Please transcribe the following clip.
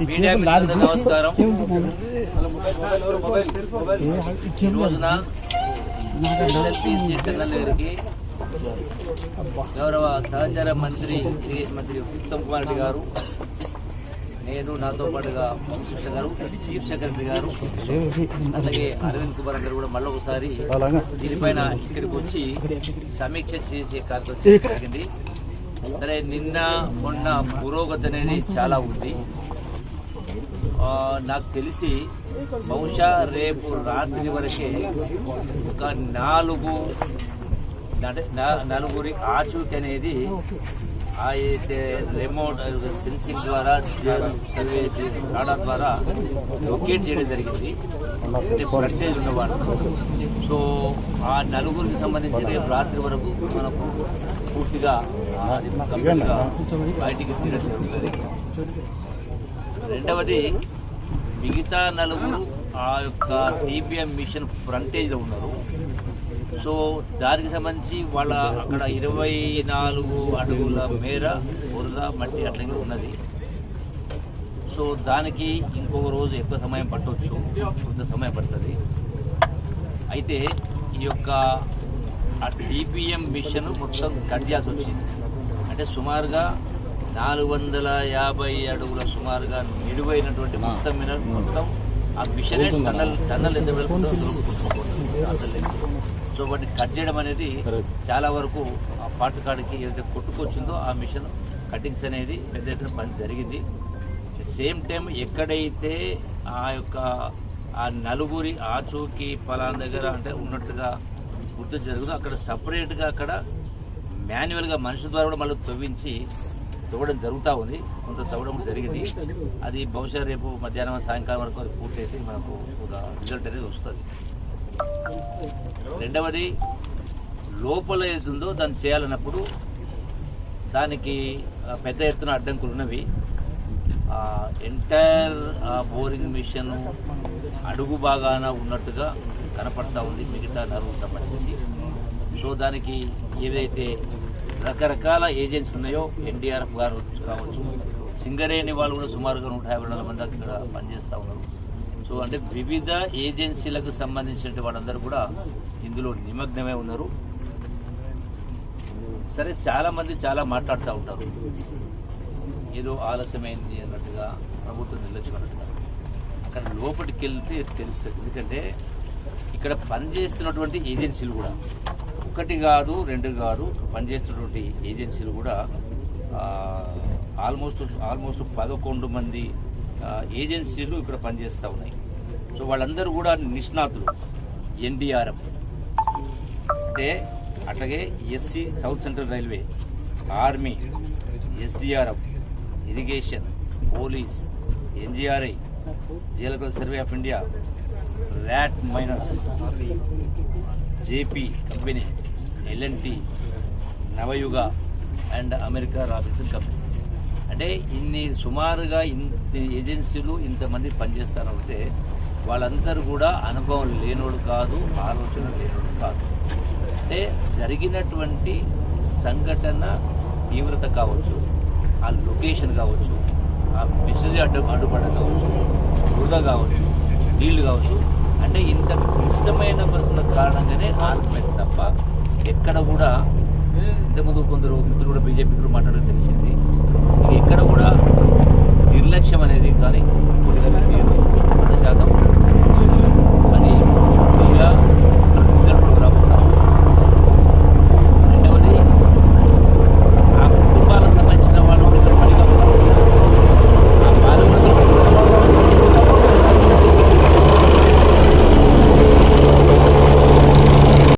Media నమస్కారం ఈ రోజున ఎస్ఎల్పిసి గౌరవ సహచార మంత్రి మంత్రి ఉత్తమ్ కుమార్ రెడ్డి గారు నేను నాతో పాటుగా కృష్ణ గారు చీఫ్ సెక్రటరీ గారు అలాగే అరవింద్ కుమార్ గారు కూడా మళ్ళీ ఒకసారి దీనిపైన ఇక్కడికి వచ్చి సమీక్ష చేసే కార్యక్రమం జరిగింది సరే నిన్న మొన్న పురోగతి అనేది చాలా ఉంది నాకు తెలిసి బహుశా రేపు రాత్రి వరకే ఒక నాలుగు నలుగురి ఆచూకీ అనేది ఆ అయితే రిమోట్ సెన్సింగ్ ద్వారా రాడార్ ద్వారా లొకేట్ చేయడం జరిగింది. అంటే ఉన్నవాడు. ఉన్నవాళ్ళు సో ఆ నలుగురికి సంబంధించి రేపు రాత్రి వరకు మనకు పూర్తిగా కంప్లీట్గా బయటికి తీరడం జరుగుతుంది. రెండవది మిగతా నలుగురు ఆ యొక్క టీపీఎం మిషన్ ఫ్రంటేజ్లో ఉన్నారు. సో దానికి సంబంధించి వాళ్ళ అక్కడ ఇరవై నాలుగు అడుగుల మేర బురద మట్టి అట్లాగే ఉన్నది. సో దానికి ఇంకొక రోజు ఎక్కువ సమయం పట్టవచ్చు కొంత సమయం పడుతుంది. అయితే ఈ యొక్క ఆ టీపీఎం మిషన్ మొత్తం కట్ చేయాల్సి వచ్చింది. అంటే సుమారుగా నాలుగు వందల యాభై అడుగుల సుమారుగా నిలువైనటువంటి మొత్తం మీద మొత్తం ఆ మిషన్ టన్నల్ టన్నల్ ఎంత సో వాటిని కట్ చేయడం అనేది చాలా వరకు ఆ పాటు కాడికి ఏదైతే కొట్టుకొచ్చిందో ఆ మిషన్ కటింగ్స్ అనేది పెద్ద ఎత్తున పని జరిగింది. సేమ్ టైం ఎక్కడైతే ఆ యొక్క ఆ నలుగురి ఆచూకీ పలానా దగ్గర అంటే ఉన్నట్టుగా గుర్తు జరుగుతుందో అక్కడ సపరేట్గా అక్కడ మాన్యువల్గా మనుషుల ద్వారా కూడా మళ్ళీ తవ్వించి తవ్వడం జరుగుతూ ఉంది. కొంత తవ్వడం కూడా జరిగింది. అది బహుశా రేపు మధ్యాహ్నం సాయంకాలం వరకు అది పూర్తయితే మనకు ఒక రిజల్ట్ అనేది వస్తుంది. రెండవది లోపల ఏది ఉందో దాన్ని చేయాలన్నప్పుడు దానికి పెద్ద ఎత్తున అడ్డంకులు ఉన్నవి. ఎంటైర్ బోరింగ్ మిషన్ అడుగు బాగాన ఉన్నట్టుగా కనపడతా ఉంది. మిగతా నరువు సంబంధించి. సో దానికి ఏదైతే రకరకాల ఏజెన్సీ ఉన్నాయో ఎన్డీఆర్ఎఫ్ గారు కావచ్చు. సింగరేణి వాళ్ళు కూడా సుమారుగా నూట యాభై రెండు మంది ఇక్కడ పనిచేస్తూ ఉన్నారు. సో అంటే వివిధ ఏజెన్సీలకు సంబంధించిన వాళ్ళందరూ కూడా ఇందులో నిమగ్నమై ఉన్నారు. సరే చాలామంది చాలా మాట్లాడుతూ ఉంటారు. ఏదో ఆలస్యమైంది అన్నట్టుగా ప్రభుత్వం నిర్లక్ష్యం అన్నట్టుగా అక్కడ లోపలికి వెళ్తే తెలుస్తుంది. ఎందుకంటే ఇక్కడ పనిచేస్తున్నటువంటి ఏజెన్సీలు కూడా ఒకటి కాదు రెండు కాదు పనిచేస్తున్నటువంటి ఏజెన్సీలు కూడా ఆల్మోస్ట్ ఆల్మోస్ట్ పదకొండు మంది ఏజెన్సీలు ఇక్కడ పనిచేస్తూ ఉన్నాయి. సో వాళ్ళందరూ కూడా నిష్ణాతులు ఎన్డీఆర్ఎఫ్. అంటే అట్లాగే SC South Central Railway army SDRF irrigation police NGRI Geological Survey of India rat miners JP company LNT Navayuga and America Robinson company. అంటే ఇన్ని సుమారుగా ఇంత ఏజెన్సీలు ఇంతమంది పనిచేస్తారంటే వాళ్ళందరూ కూడా అనుభవం లేనోడు కాదు ఆలోచన లేనోడు కాదు. అంటే జరిగినటువంటి సంఘటన తీవ్రత కావచ్చు ఆ లొకేషన్ కావచ్చు ఆ మిషనరీ అడ్డు అడ్డుపడ కావచ్చు వృధా కావచ్చు నీళ్ళు కావచ్చు. అంటే ఇంత క్లిష్టమైన పరిస్థితుల కారణంగానే ఆత్మహత్య తప్ప ఎక్కడ కూడా ఇంతకుముందు కొందరు మిత్రులు కూడా బీజేపీ మాట్లాడడం తెలిసింది.